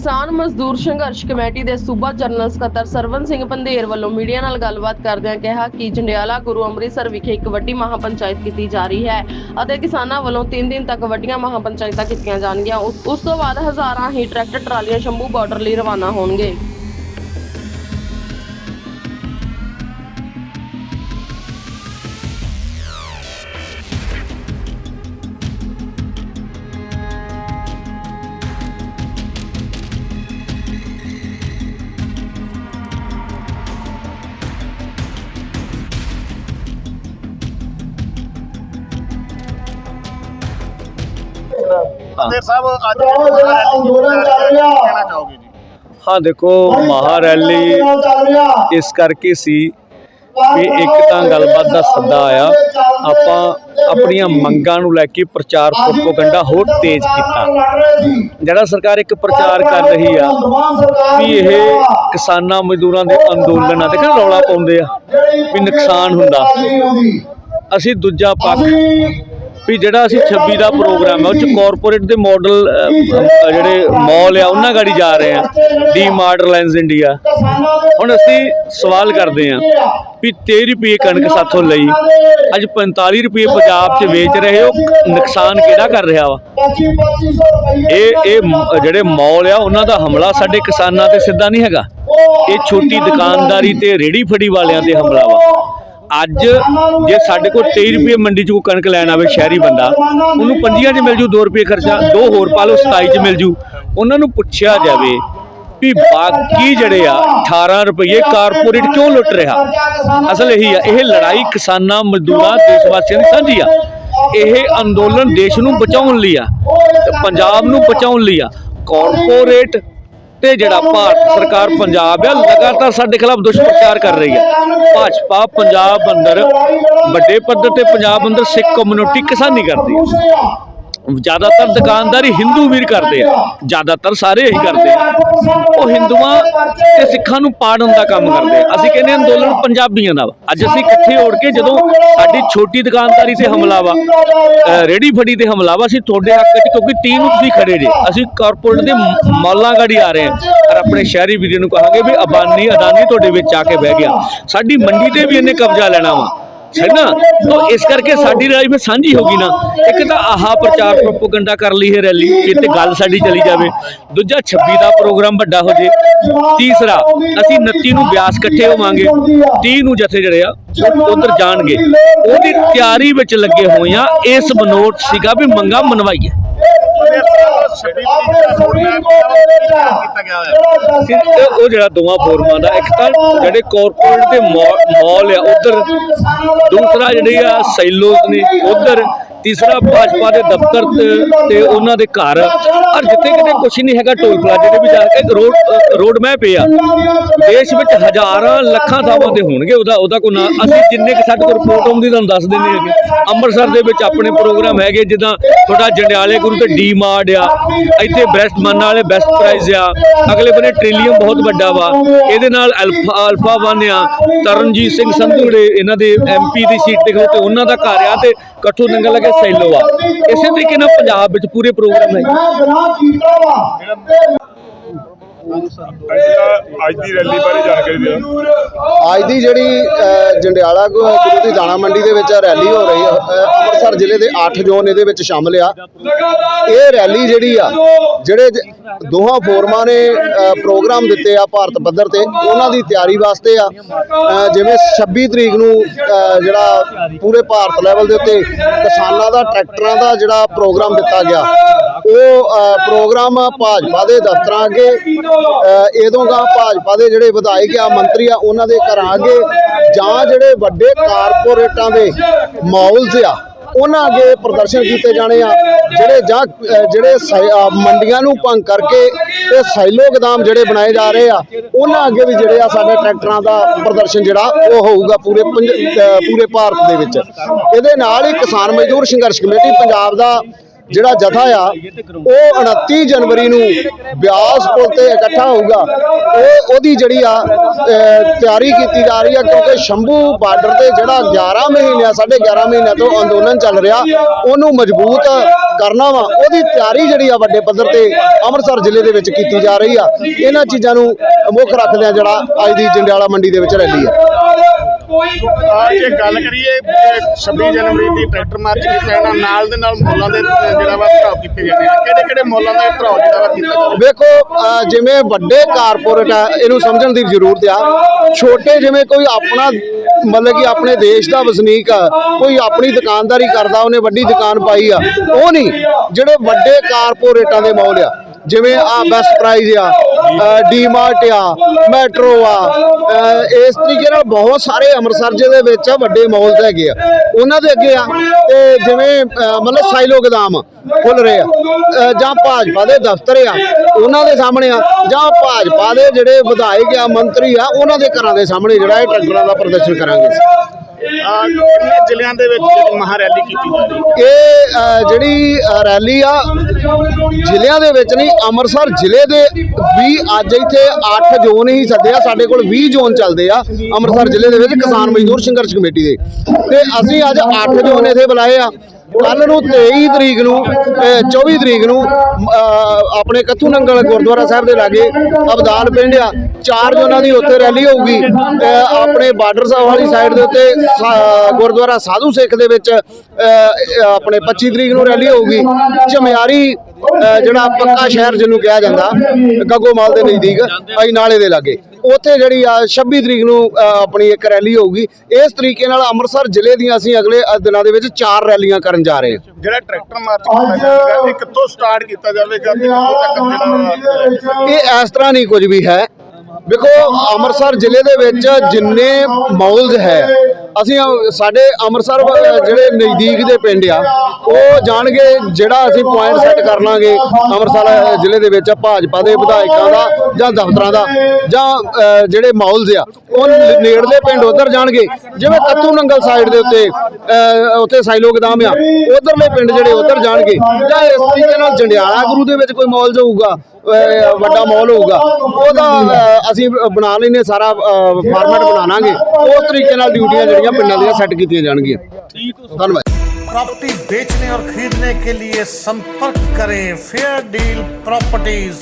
ਕਿਸਾਨ ਮਜ਼ਦੂਰ ਸੰਘਰਸ਼ ਕਮੇਟੀ ਦੇ ਸੂਬਾ ਜਨਰਲ ਸਕੱਤਰ ਸਰਵਨ ਸਿੰਘ ਪੰਧੇਰ ਵੱਲੋਂ ਮੀਡੀਆ ਨਾਲ ਗੱਲਬਾਤ ਕਰਦਿਆਂ ਕਿਹਾ ਕਿ ਜੰਡਿਆਲਾ ਗੁਰੂ ਅੰਮ੍ਰਿਤਸਰ ਵਿਖੇ ਇੱਕ ਵੱਡੀ ਮਹਾਪੰਚਾਇਤ ਕੀਤੀ ਜਾ ਰਹੀ ਹੈ ਅਤੇ ਕਿਸਾਨਾਂ ਵੱਲੋਂ 3 ਦਿਨ ਤੱਕ ਵੱਡੀਆਂ ਮਹਾਪੰਚਾਇਤਾਂ ਕੀਤੀਆਂ ਜਾਣਗੀਆਂ। ਉਸ ਉਸ ਤੋਂ ਬਾਅਦ ਹਜ਼ਾਰਾਂ ਹੀ ਟਰੈਕਟਰ, ਟਰਾਲੀਆਂ, ਸ਼ੰਭੂ ਬਾਰਡਰ ਲਈ ਰਵਾਨਾ ਹੋਣਗੇ। ਫਤਿਹ ਸਾਹਿਬ ਅੱਜ ਅੰਦੋਲਨ ਚੱਲ ਰਿਹਾ। ਕਹਿਣਾ ਚਾਹੋਗੇ ਜੀ? ਹਾਂ ਦੇਖੋ ਮਹਾ ਰੈਲੀ ਇਸ ਕਰਕੇ ਸੀ ਕਿ ਇੱਕ ਤਾਂ ਗੱਲਬਾਤ ਦਾ ਸੱਦਾ ਆਇਆ। ਆਪਾਂ ਆਪਣੀਆਂ ਮੰਗਾਂ ਨੂੰ ਲੈ ਕੇ ਪ੍ਰਚਾਰ ਪ੍ਰੋਪਗੈਂਡਾ ਹੋਰ ਤੇਜ਼ ਕੀਤਾ। ਜਿਹੜਾ ਸਰਕਾਰ ਇੱਕ ਪ੍ਰਚਾਰ ਕਰ ਰਹੀ ਆ ਵੀ ਇਹ ਕਿਸਾਨਾਂ ਮਜ਼ਦੂਰਾਂ ਦੇ ਅੰਦੋਲਨ ਆ। ਤੇ ਕਹਿੰਦੇ ਰੌਲਾ ਪਾਉਂਦੇ ਆ ਵੀ ਨੁਕਸਾਨ ਹੁੰਦਾ। ਅਸੀਂ ਦੂਜਾ ਪੱਖ ਵੀ ਜਿਹੜਾ ਅਸੀਂ 26 ਦਾ ਪ੍ਰੋਗਰਾਮ ਹੈ, ਉਹ ਚ ਕਾਰਪੋਰੇਟ ਦੇ ਮਾਡਲ ਜਿਹੜੇ ਮਾਲ ਆ, ਉਹਨਾਂ ਗਾੜੀ ਜਾ ਰਹੇ ਆ ਡੀ ਮਾਰਟ ਰਿਲਾਇੰਸ ਇੰਡੀਆ ਹੁਣ ਅਸੀਂ ਸਵਾਲ ਕਰਦੇ ਆ ਵੀ 13 ਰੁਪਏ ਕਣਕ ਸਾਥੋਂ ਲਈ, ਅੱਜ 45 ਰੁਪਏ ਪੰਜਾਬ 'ਚ ਵੇਚ ਰਹੇ ਹੋ, ਨੁਕਸਾਨ ਕਿਹੜਾ ਕਰ ਰਿਹਾ ਵਾ? ਇਹ ਇਹ ਜਿਹੜੇ ਮਾਲ ਆ, ਉਹਨਾਂ ਦਾ ਹਮਲਾ ਸਾਡੇ ਕਿਸਾਨਾਂ ਤੇ ਸਿੱਧਾ ਨਹੀਂ ਹੈਗਾ। ਇਹ ਛੋਟੀ ਦੁਕਾਨਦਾਰੀ ਤੇ ਰੇੜੀ ਫੜੀ ਵਾਲਿਆਂ ਤੇ ਹਮਲਾ ਵਾ। ਅੱਜ ਜੇ ਸਾਡੇ ਕੋਲ 23 ਰੁਪਏ ਮੰਡੀ 'ਚ ਕੋਈ ਕਣਕ ਲੈਣ ਆਵੇ ਸ਼ਹਿਰੀ ਬੰਦਾ, ਉਹਨੂੰ ਪੰਜੀਆਂ 'ਚ ਮਿਲ ਜੂ 2 ਰੁਪਏ ਖਰਚਾ, ਦੋ ਹੋਰ ਪਾ ਲਓ 27 'ਚ ਮਿਲ ਜੂ। ਉਹਨਾਂ ਨੂੰ ਪੁੱਛਿਆ ਜਾਵੇ ਵੀ ਬਾਕੀ ਜਿਹੜੇ ਆ 18 ਰੁਪਏ ਕਾਰਪੋਰੇਟ ਕਿਉਂ ਲੁੱਟ ਰਿਹਾ? ਅਸਲ ਇਹੀ ਆ, ਇਹ ਲੜਾਈ ਕਿਸਾਨਾਂ, ਮਜ਼ਦੂਰਾਂ, ਦੇਸ਼ ਵਾਸੀਆਂ ਦੀ ਸਾਂਝੀ ਆ। ਇਹ ਅੰਦੋਲਨ ਦੇਸ਼ ਨੂੰ ਬਚਾਉਣ ਲਈ ਆ, ਤੇ ਪੰਜਾਬ ਨੂੰ ਬਚਾਉਣ ਲਈ ਆ। ਕਾਰਪੋਰੇਟ ਤੇ ਜਿਹੜਾ ਭਾਰਤ ਸਰਕਾਰ ਪੰਜਾਬ ਆ ਲਗਾਤਾਰ ਸਾਡੇ ਖਿਲਾਫ ਦੁਸ਼ਪ੍ਰਚਾਰ ਕਰ ਰਹੀ ਹੈ। ਭਾਜਪਾ ਪੰਜਾਬ ਅੰਦਰ ਵੱਡੇ ਪੱਧਰ ਤੇ ਪੰਜਾਬ ਅੰਦਰ ਸਿੱਖ ਕਮਿਊਨਿਟੀ ਕਿਸਾਨੀ ਕਰਦੀ ਹੈ। ਜ਼ਿਆਦਾਤਰ ਦੁਕਾਨਦਾਰੀ ਹਿੰਦੂ ਵੀਰ ਕਰਦੇ ਆ। ਜ਼ਿਆਦਾਤਰ ਸਾਰੇ ਇਹੀ ਕਰਦੇ ਆ। ਉਹ ਹਿੰਦੂਆਂ ਤੇ ਸਿੱਖਾਂ ਨੂੰ ਪਾੜਨ ਦਾ ਕੰਮ ਕਰਦੇ ਆ। ਅਸੀਂ ਕਹਿੰਦੇ ਹਾਂ ਅੰਦੋਲਨ ਪੰਜਾਬੀਆਂ ਦਾ ਅੱਜ ਅਸੀਂ ਇਕੱਠੇ ਹੋੜ ਕੇ ਜਦੋਂ ਸਾਡੀ ਛੋਟੀ ਦੁਕਾਨਦਾਰੀ ਤੇ ਹਮਲਾ ਵਾ ਅ, ਰੇਹੜੀ ਫੜੀ ਤੇ ਹਮਲਾ ਵਾ ਅਸੀਂ ਤੁਹਾਡੇ ਹੱਕ 'ਚ ਕਿਉਂਕਿ ਟੀਮ ਨੂੰ ਤੁਸੀਂ ਖੜੇ ਜੇ। ਅਸੀਂ ਕਾਰਪੋਰੇਟ ਦੇ ਮ- ਗਾੜੀ ਆ ਰਹੇ ਹਾਂ। ਪਰ ਆਪਣੇ ਸ਼ਹਿਰੀ ਵੀਰਾਂ ਨੂੰ ਕਹਾਂਗੇ ਵੀ ਅਬਾਨੀ ਅਦਾਨੀ ਤੁਹਾਡੇ ਵਿੱਚ ਆ ਕੇ ਬਹਿ ਗਿਆ। ਸਾਡੀ ਮੰਡੀ ਤੇ ਵੀ ਇਹਨੇ ਕਬਜ਼ਾ ਲੈਣਾ ਵਾ। ਹੈ ਨਾ? ਤਾਂ ਇਸ ਕਰਕੇ ਸਾਡੀ ਰਾਜ ਵਿੱਚ ਸਾਂਝੀ ਹੋ ਗਈ ਨਾ। ਇੱਕ ਤਾਂ ਆਹਾ ਪ੍ਰਚਾਰ ਪ੍ਰੋਪਗੈਂਡਾ ਕਰ ਲਈ ਹੈ ਰੈਲੀ ਕਿਤੇ ਗੱਲ ਸਾਡੀ ਚਲੀ ਜਾਵੇ। ਦੂਜਾ 26 ਦਾ ਪ੍ਰੋਗਰਾਮ ਵੱਡਾ ਹੋ ਜੇ। ਤੀਸਰਾ, ਅਸੀਂ 29 ਨੂੰ ਬਿਆਸ ਇਕੱਠੇ ਹੋਵਾਂਗੇ। 30 ਨੂੰ ਜਥੇ ਜਿਹੜੇ ਆ ਉਧਰ ਜਾਣਗੇ। ਉਹਦੀ ਤਿਆਰੀ ਵਿੱਚ ਲੱਗੇ ਹੋਏ ਆ, ਇਸ ਬਨੋਟ ਸੀਗਾ ਵੀ ਮੰਗਾ ਮਨਵਾਈਏ। ਉਹ ਜਿਹੜਾ ਦੋਵਾਂ ਫੋਰਮਾਂ ਦਾ ਇੱਕ ਤਾਂ ਜਿਹੜੇ ਕਾਰਪੋਰੇਟ ਦੇ ਮਾਲ ਆ ਉਧਰ ਦੂਸਰਾ ਜਿਹੜੀ ਆ ਸੈਲੋਜ਼ ਨੇ ਉਧਰ ਤੀਸਰਾ ਭਾਜਪਾ ਦੇ ਦਫ਼ਤਰ ਤੇ- ਉਹਨਾਂ ਦੇ ਘਰ। ਔਰ ਜਿੱਥੇ ਕਿਤੇ ਕੁਛ ਨਹੀਂ ਹੈਗਾ ਟੋਲ ਪਲਾਜ਼ੇ ਦੇ ਵੀ ਜਾ ਕੇ ਰੋਡ ਰੋਡ ਮੈਪ ਆ ਦੇਸ਼ ਵਿੱਚ ਹਜ਼ਾਰਾਂ ਲੱਖਾਂ ਥਾਵਾਂ ਤੇ ਹੋਣਗੇ ਉਹਦਾ ਉਹਦਾ ਕੋਈ ਨਾ। ਅਸੀਂ ਜਿੰਨੇ ਕਿ ਸਾਡੇ ਕੋਲ ਰਿਪੋਰਟ ਆਉਂਦੀ ਤੁਹਾਨੂੰ ਦੱਸ ਦਿੰਦੇ ਹੈਗੇ ਅੰਮ੍ਰਿਤਸਰ ਦੇ ਵਿੱਚ ਆਪਣੇ ਪ੍ਰੋਗਰਾਮ ਹੈਗੇ, ਜਿੱਦਾਂ ਤੁਹਾਡਾ ਜੰਡਿਆਲੇ ਗੁਰੂ ਤੇ ਡੀ ਮਾਰਟ ਆ, ਇੱਥੇ ਬੈਸਟ ਮੰਨ ਵਾਲੇ ਬੈਸਟ ਪ੍ਰਾਈਜ਼ ਆ। ਅਗਲੇ ਬੰਨੇ ਟ੍ਰਿਲੀਅਮ ਬਹੁਤ ਵੱਡਾ ਵਾ। ਇਹਦੇ ਨਾਲ ਅਲਫਾ ਅਲਫਾ ਵਨ ਆ, ਤਰਨਜੀਤ ਸਿੰਘ ਸੰਧੂ ਜਿਹੜੇ ਇਹਨਾਂ ਦੇ ਐਮਪੀ ਦੀ ਸੀਟ ਤੇ ਖਲੋਤੇ ਉਹਨਾਂ ਦਾ ਘਰ ਆ ਤੇ ਕੱਠੂ ਨੰਗਲ ਲਗੇ ਸੈਲੋ ਆ। ਇਸੇ ਤਰੀਕੇ ਨਾਲ ਪੰਜਾਬ ਵਿੱਚ ਪੂਰੇ ਪ੍ਰੋਗਰਾਮ ਹੈ ਅੱਜ ਦੀ ਰੈਲੀ ਬਾਰੇ ਜਾਣਕਾਰੀ ਦਿਓ। ਅੱਜ ਦੀ ਜਿਹੜੀ ਜੰਡਿਆਲਾ ਗੁਰੂ ਦੀ ਦਾਣਾ ਮੰਡੀ ਦੇ ਵਿੱਚ ਰੈਲੀ ਹੋ ਰਹੀ ਹੈ ਅੰਮ੍ਰਿਤਸਰ ਜ਼ਿਲ੍ਹੇ ਦੇ 8 ਜ਼ੋਨ ਇਹਦੇ ਵਿੱਚ ਸ਼ਾਮਲ ਆ। ਇਹ ਰੈਲੀ ਜਿਹੜੀ ਆ ਜਿਹੜੇ ਦੋਹਾਂ ਫੋਰਮਾਂ ਨੇ ਪ੍ਰੋਗਰਾਮ ਦਿੱਤੇ ਆ ਭਾਰਤ ਪੱਧਰ ਤੇ ਉਹਨਾਂ ਦੀ ਤਿਆਰੀ ਵਾਸਤੇ ਆ। ਜਿਵੇਂ 26 ਤਰੀਕ ਨੂੰ ਜਿਹੜਾ ਪੂਰੇ ਭਾਰਤ ਲੈਵਲ ਦੇ ਉੱਤੇ ਕਿਸਾਨਾਂ ਦਾ ਟਰੈਕਟਰਾਂ ਦਾ ਜਿਹੜਾ ਪ੍ਰੋਗਰਾਮ ਦਿੱਤਾ ਗਿਆ ਉਹ ਪ੍ਰੋਗਰਾਮ ਭਾਜਪਾ ਦੇ ਦਫ਼ਤਰਾਂ ਅੱਗੇ। ਅ, ਇਦੋਂ ਗਾ ਭਾਜਪਾ ਦੇ ਜਿਹੜੇ ਵਿਧਾਇਕ ਆ ਮੰਤਰੀ ਆ ਉਹਨਾਂ ਦੇ ਘਰਾਂ ਅੱਗੇ। ਜਾਂ ਜਿਹੜੇ ਵੱਡੇ ਕਾਰਪੋਰੇਟਾਂ ਦੇ ਮਾਲਸ ਆ ਉਹਨਾਂ ਅੱਗੇ ਪ੍ਰਦਰਸ਼ਨ ਕੀਤੇ ਜਾਣੇ ਆ। ਜਿਹੜੇ ਜਾਂ ਜਿਹੜੇ ਸੈ- ਮੰਡੀਆਂ ਨੂੰ ਭੰਗ ਕਰਕੇ ਤੇ ਸੈਲੋ ਗਦਾਮ ਜਿਹੜੇ ਬਣਾਏ ਜਾ ਰਹੇ ਆ ਉਹਨਾਂ ਅੱਗੇ ਵੀ ਜਿਹੜੇ ਆ ਸਾਡੇ ਟਰੈਕਟਰਾਂ ਦਾ ਪ੍ਰਦਰਸ਼ਨ ਜਿਹੜਾ ਉਹ ਹੋਊਗਾ ਪੂਰੇ ਪੰਜ- ਪੂਰੇ ਭਾਰਤ ਦੇ ਵਿੱਚ। ਇਹਦੇ ਨਾਲ ਹੀ ਕਿਸਾਨ ਮਜ਼ਦੂਰ ਸੰਘਰਸ਼ ਕਮੇਟੀ ਪੰਜਾਬ ਦਾ ਜਿਹੜਾ ਜਥਾ ਆ, ਉਹ 29 ਜਨਵਰੀ ਨੂੰ ਬਿਆਸ ਪੁਲ ਤੇ ਇਕੱਠਾ ਹੋਊਗਾ। ਉਹ ਉਹਦੀ ਜਿਹੜੀ ਆ ਤਿਆਰੀ ਕੀਤੀ ਜਾ ਰਹੀ ਆ, ਕਿਉਂਕਿ ਸ਼ੰਭੂ ਬਾਰਡਰ ਤੇ ਜਿਹੜਾ 11 ਮਹੀਨਿਆਂ, ਸਾਢੇ 11 ਮਹੀਨਿਆਂ ਤੋਂ ਅੰਦੋਲਨ ਚੱਲ ਰਿਹਾ, ਉਹਨੂੰ ਮਜ਼ਬੂਤ ਕਰਨਾ ਵਾ ਉਹਦੀ ਤਿਆਰੀ ਜਿਹੜੀ ਆ ਵੱਡੇ ਪੱਧਰ ਤੇ ਅੰਮ੍ਰਿਤਸਰ ਜ਼ਿਲ੍ਹੇ ਦੇ ਵਿੱਚ ਕੀਤੀ ਜਾ ਰਹੀ ਆ। ਇਹਨਾਂ ਚੀਜ਼ਾਂ ਨੂੰ ਮੁੱਖ ਰੱਖਦਿਆਂ ਜਿਹੜਾ ਅੱਜ ਦੀ ਜੰਡਿਆਲਾ ਮੰਡੀ ਦੇ ਵਿੱਚ ਰੈਲੀ ਆ। ਜੇ ਗੱਲ ਕਰੀਏ ਇਹ 26 ਜਨਵਰੀ ਦੀ ਟਰੈਕਟਰ ਮਾਰਚ ਕੀਤਾ ਜਾਣਾ ਨਾਲ ਦੇ ਨਾਲ ਮੁੱਲਾਂ ਦੇ ਜਿਹੜਾ ਵਾ ਘਰਾਓ ਕੀਤੇ ਜਾਂਦੇ ਆ। ਕਿਹੜੇ ਕਿਹੜੇ ਮੁੱਲਾਂ ਦਾ ਘਰਾਓ ਜਿਹੜਾ ਵਾ ਕੀਤਾ ਜਾਵੇ ਵੇਖੋ ਜਿਵੇਂ ਵੱਡੇ ਕਾਰਪੋਰੇਟ ਆ ਇਹਨੂੰ ਸਮਝਣ ਦੀ ਜ਼ਰੂਰਤ ਆ। ਛੋਟੇ ਜਿਵੇਂ ਕੋਈ ਆਪਣਾ ਮਤਲਬ ਕਿ ਆਪਣੇ ਦੇਸ਼ ਦਾ ਵਸਨੀਕ ਆ ਕੋਈ ਆਪਣੀ ਦੁਕਾਨਦਾਰੀ ਕਰਦਾ ਉਹਨੇ ਵੱਡੀ ਦੁਕਾਨ ਪਾਈ ਆ ਉਹ ਨਹੀਂ। ਜਿਹੜੇ ਵੱਡੇ ਕਾਰਪੋਰੇਟਾਂ ਦੇ ਮੌਲ ਆ, ਜਿਵੇਂ ਆ ਬੈਸਟ ਪ੍ਰਾਈਜ਼ ਆ ਡੀਮਾਰਟ ਆ ਮੈਟਰੋ ਆ ਇਸ ਤਰੀਕੇ ਨਾਲ ਬਹੁਤ ਸਾਰੇ ਅੰਮ੍ਰਿਤਸਰ ਜ਼ਿਲ੍ਹੇ ਦੇ ਵਿੱਚ ਵੱਡੇ ਮਾਲਸ ਹੈਗੇ ਆ। ਉਹਨਾਂ ਦੇ ਅੱਗੇ ਆ, ਤੇ ਜਿਵੇਂ ਮਤਲਬ ਸਾਈਲੋ ਗੋਦਾਮ ਖੁੱਲ ਰਹੇ ਆ ਜਾਂ ਭਾਜਪਾ ਦੇ ਦਫ਼ਤਰ ਆ, ਉਹਨਾਂ ਦੇ ਸਾਹਮਣੇ ਆ, ਜਾਂ ਭਾਜਪਾ ਦੇ ਜਿਹੜੇ ਵਿਧਾਇਕ ਆ, ਮੰਤਰੀ ਆ, ਉਹਨਾਂ ਦੇ ਘਰਾਂ ਦੇ ਸਾਹਮਣੇ ਜਿਹੜਾ ਇਹ ਟਰੈਕਟਰਾਂ ਦਾ ਪ੍ਰਦਰਸ਼ਨ ਕਰਾਂਗੇ ਕਿੰਨੇ ਜ਼ਿਲ੍ਹਿਆਂ ਦੇ ਵਿੱਚ ਜਿਹੜੀ ਮਹਾ ਰੈਲੀ ਕੀਤੀ ਜਾ ਰਹੀ ਇਹ ਅਹ, ਜਿਹੜੀ ਅਹ, ਰੈਲੀ ਆ ਜ਼ਿਲ੍ਹਿਆਂ ਦੇ ਵਿੱਚ ਨਹੀਂ ਅੰਮ੍ਰਿਤਸਰ ਜ਼ਿਲ੍ਹੇ ਦੇ ਵੀ ਅੱਜ ਇੱਥੇ 8 ਜ਼ੋਨ ਹੀ ਸੱਦੇ ਆ ਸਾਡੇ ਕੋਲ 20 ਜ਼ੋਨ ਚੱਲਦੇ ਆ ਅੰਮ੍ਰਿਤਸਰ ਜ਼ਿਲ੍ਹੇ ਦੇ ਵਿੱਚ ਕਿਸਾਨ ਮਜ਼ਦੂਰ ਸੰਘਰਸ਼ ਕਮੇਟੀ ਦੇ। ਤੇ ਅਸੀਂ ਅੱਜ 8 ਜ਼ੋਨ ਇੱਥੇ ਬੁਲਾਏ ਆ। ਕੱਲ ਨੂੰ 23 ਤਰੀਕ ਨੂੰ ਅਹ, 24 ਤਰੀਕ ਨੂੰ ਆਪਣੇ ਕੱਥੂ ਨੰਗਲ ਗੁਰਦੁਆਰਾ ਸਾਹਿਬ ਦੇ ਲਾਗੇ ਅਬਦਾਲ ਪਿੰਡ ਆ। ਚਾਰ ਜ਼ੋਨਾਂ ਦੀ ਉੱਥੇ ਰੈਲੀ ਹੋਊਗੀ। ਆਪਣੇ ਬਾਰਡਰ ਸਾਹਿਬ ਵਾਲੀ ਸਾਈਡ ਦੇ ਉੱਤੇ ਸਾ- ਗੁਰਦੁਆਰਾ ਸਾਧੂ ਸਿੱਖ ਦੇ ਵਿੱਚ ਆਪਣੇ 25 ਤਰੀਕ ਨੂੰ ਰੈਲੀ ਹੋਊਗੀ। ਚਮਿਆਰੀ ਜਿਹੜਾ ਪੱਕਾ ਸ਼ਹਿਰ ਜਿਹਨੂੰ ਕਿਹਾ ਜਾਂਦਾ ਗੱਗੋਮਾਲ ਦੇ ਨਜ਼ਦੀਕ ਅਈ ਨਾਲੇ ਦੇ ਲਾਗੇ। ਉੱਥੇ ਜਿਹੜੀ ਆ 26 ਤਰੀਕ ਨੂੰ ਆਪਣੀ ਇੱਕ ਰੈਲੀ ਹੋਊਗੀ। ਇਸ ਤਰੀਕੇ ਨਾਲ ਅੰਮ੍ਰਿਤਸਰ ਜ਼ਿਲ੍ਹੇ ਦੀਆਂ ਅਸੀਂ ਅਗਲੇ ਦਿਨਾਂ ਦੇ ਵਿੱਚ ਚਾਰ ਰੈਲੀਆਂ ਕਰਨ ਜਾ ਰਹੇ ਹਾਂ। ਜਿਹੜਾ ਟਰੈਕਟਰ ਮਾਰਚ ਕੀਤਾ ਜਾਵੇਗਾ ਇਹ ਕਿੱਥੋਂ ਸਟਾਰਟ ਕੀਤਾ ਜਾਵੇਗਾ ਤੇ ਕਿੱਥੋਂ ਤੱਕ ਜਿਹੜਾ ਇਹ ਇਸ ਤਰ੍ਹਾਂ ਨਹੀਂ ਕੁਝ ਵੀ ਹੈ। ਵੇਖੋ ਅੰਮ੍ਰਿਤਸਰ ਜ਼ਿਲ੍ਹੇ ਦੇ ਵਿੱਚ ਜਿੰਨੇ ਮਾਲਸ ਹੈ ਅਸੀਂ ਸਾਡੇ ਅੰਮ੍ਰਿਤਸਰ ਵ- ਜਿਹੜੇ ਨਜ਼ਦੀਕ ਦੇ ਪਿੰਡ ਆ, ਉਹ ਜਾਣਗੇ ਜਿਹੜਾ ਅਸੀਂ ਪੁਆਇੰਟ ਸੈੱਟ ਕਰ ਲਾਂਗੇ ਅੰਮ੍ਰਿਤਸਰ ਜ਼ਿਲ੍ਹੇ ਦੇ ਵਿੱਚ ਭਾਜਪਾ ਦੇ ਵਿਧਾਇਕਾਂ ਦਾ ਜਾਂ ਦਫ਼ਤਰਾਂ ਦਾ ਜਾਂ ਜਿਹੜੇ ਮਾਲਸ ਆ, ਉਹ ਨੇੜਲੇ ਪਿੰਡ ਉਧਰ ਜਾਣਗੇ। ਜਿਵੇਂ ਕੱਤੂ ਨੰਗਲ ਸਾਈਡ ਦੇ ਉੱਤੇ ਉੱਥੇ ਸਾਈਲੋ ਗਦਾਮ ਆ, ਉਧਰਲੇ ਪਿੰਡ ਜਿਹੜੇ ਉਧਰ ਜਾਣਗੇ। ਜਾਂ ਇਸ ਤਰੀਕੇ ਨਾਲ ਜੰਡਿਆਲਾ ਗੁਰੂ ਦੇ ਵਿੱਚ ਕੋਈ ਮਾਲਸ ਹੋਊਗਾ ਵੱਡਾ ਮਾਲ ਹੋਊਗਾ ਉਹਦਾ ਅਹ, ਅਸੀਂ ਬਣਾ ਲੈਨੇ ਸਾਰਾ ਫਾਰਮੈਟ ਬਣਾ ਲਾਂਗੇ ਉਸ ਤਰੀਕੇ ਨਾਲ ਡਿਊਟੀਆਂ ਜਿਹੜੀਆਂ ਪਿੰਡਾਂ ਦੀਆਂ ਸੈੱਟ ਕੀਤੀਆਂ ਜਾਣਗੀਆਂ ਧੰਨਵਾਦ प्रॉपर्टी बेचने और खरीदने के लिए संपर्क करें फेयर डील प्रॉपर्टीज